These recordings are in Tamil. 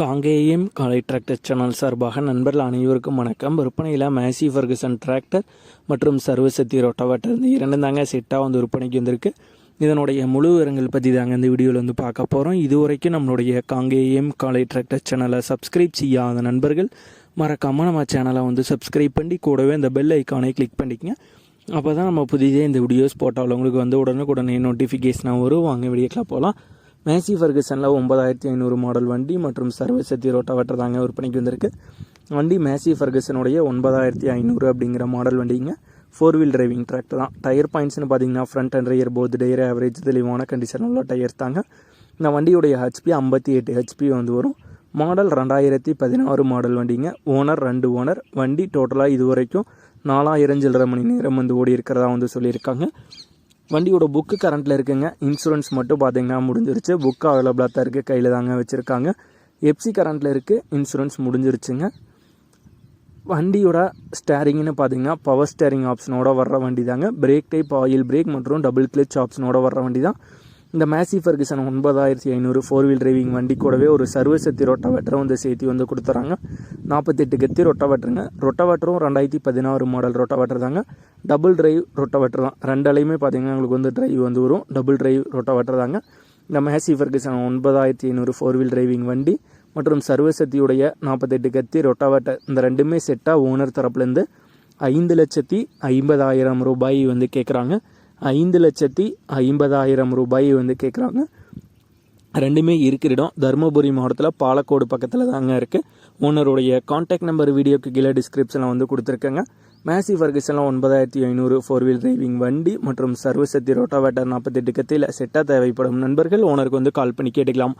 காங்கேயம் காலை டிராக்டர் சேனல் சார்பாக நண்பர்கள் அனைவருக்கும் வணக்கம். விற்பனையில் மேசி ஃபர்கசன் டிராக்டர் மற்றும் சர்வசக்தி ரொட்டவாட்டர் இந்த இரண்டு தாங்க செட்டாக வந்து விற்பனைக்கு வந்திருக்கு. இதனுடைய முழு விவரங்கள் பற்றி தாங்க இந்த வீடியோவில் வந்து பார்க்க போகிறோம் இதுவரைக்கும் நம்மளுடைய காங்கேயம் காலை டிராக்டர் சேனலை சப்ஸ்கிரைப் செய்யாத நண்பர்கள் மறக்காமல் நம்ம சேனலை வந்து சப்ஸ்கிரைப் பண்ணி கூடவே இந்த பெல் ஐக்கானை கிளிக் பண்ணிக்கங்க. அப்போ தான் நம்ம புதிதே இந்த வீடியோஸ் போட்டால் உங்களுக்கு வந்து உடனுக்குடனே நோட்டிஃபிகேஷனாக வரும். வாங்க வீடியோக்கெலாம் போகலாம் மேசி ஃபர்கசனில் ஒன்பதாயிரத்தி ஐநூறு மாடல் வண்டி மற்றும் சர்வசக்தி ரோட்டாவட்டர் தாங்க விற்பனைக்கு வந்திருக்கு. வண்டி மேசி ஃபர்கசனுடைய ஒன்பதாயிரத்தி ஐநூறு அப்படிங்கிற மாடல் வண்டிங்க. ஃபோர் வீல் டிரைவிங் டிராக்டர் தான். டயர் பாயிண்ட்ஸ்னு பார்த்தீங்கன்னா front and rear both tyre average தெளிவான கண்டிஷன் உள்ள டயர் தாங்க. இந்த வண்டியுடைய ஹெச்பி ஐம்பத்தி எட்டு ஹெச்பி வந்து வரும். மாடல் ரெண்டாயிரத்தி பதினாறு மாடல் வண்டிங்க. ஓனர் ரெண்டு ஓனர் வண்டி டோட்டலாக இது வரைக்கும் நாலாயிரம் சில்லரை மணி நேரம் வந்து ஓடி இருக்கிறதா வந்து சொல்லியிருக்காங்க. வண்டியோட புக்கு கரண்ட்டில் இருக்குங்க. இன்சூரன்ஸ் மட்டும் பார்த்தீங்கன்னா முடிஞ்சிருச்சு. புக்கு அவைலபிளாக தான் இருக்குது கையில் தாங்க வச்சுருக்காங்க. எப்சி கரண்ட்டில் இருக்குது இன்சூரன்ஸ் முடிஞ்சிருச்சுங்க. வண்டியோட ஸ்டேரிங்னு பார்த்தீங்கன்னா பவர் ஸ்டேரிங் ஆப்ஷனோட வர்ற வண்டி தாங்க பிரேக் டைப் ஆயில் பிரேக் மற்றும் டபுள் கிளச் ஆப்ஷனோட வர்ற வண்டி தான் இந்த மேசி ஃபர்கிசன் ஒன்பதாயிரத்தி ஐநூறு ஃபோர் வீல் டிரைவிங் வண்டி கூடவே ஒரு சர்வசக்தி ரொட்டவேட்டரும் வந்து சேர்த்து வந்து கொடுத்துறாங்க. நாற்பத்தெட்டு கத்தி ரொட்டவேட்டருங்க. ரொட்டவேட்டரும் ரெண்டாயிரத்தி பதினாறு மாடல் ரொட்டவேட்டர் தாங்க. டபுள் டிரைவ் ரொட்டவேட்டர் தான். ரெண்டாலையுமே பார்த்தீங்கன்னா உங்களுக்கு வந்து டிரைவ் வந்து வரும். டபுள் டிரைவ் ரொட்டவேட்டர் தாங்க. இந்த மேசி ஃபர்கிசன் ஒன்பதாயிரத்தி ஐநூறு ஃபோர் வீல் டிரைவிங் வண்டி மற்றும் சர்வசக்தியுடைய நாற்பத்தெட்டு கத்தி ரொட்டவேட்டர். இந்த ரெண்டுமே செட்டாக ஓனர் தரப்புலேருந்து ஐந்து லட்சத்தி ஐம்பதாயிரம் ரூபாய் வந்து கேட்குறாங்க ஐந்து லட்சத்தி ஐம்பதாயிரம் ரூபாய் வந்து கேட்குறாங்க ரெண்டுமே இருக்கிற இடம். தருமபுரி மாவட்டத்தில் பாலக்கோடு பக்கத்தில் தாங்க இருக்குது ஓனருடைய காண்டாக்ட் நம்பர் வீடியோக்கு கீழே டிஸ்கிரிப்ஷனில் வந்து கொடுத்துருக்கேங்க. மேசி ஃபர்கசனில் ஒன்பதாயிரத்தி ஐநூறு ஃபோர் வீல் டிரைவிங் வண்டி மற்றும் சர்வசக்தி ரோட்டாவேட்டர் நாற்பத்தெட்டு கத்தியில் செட்டாக தேவைப்படும் நண்பர்கள் ஓனருக்கு வந்து கால் பண்ணி கேட்டுக்கலாம்.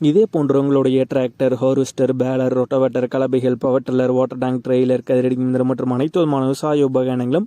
இதே போன்றவங்களுடைய tractor harvester baler rotavator கலபைகள் power tiller water tank trailer கதிரடி மிந்திரம் மற்றும் அனைத்து விதமான விவசாய உபகரணங்களும்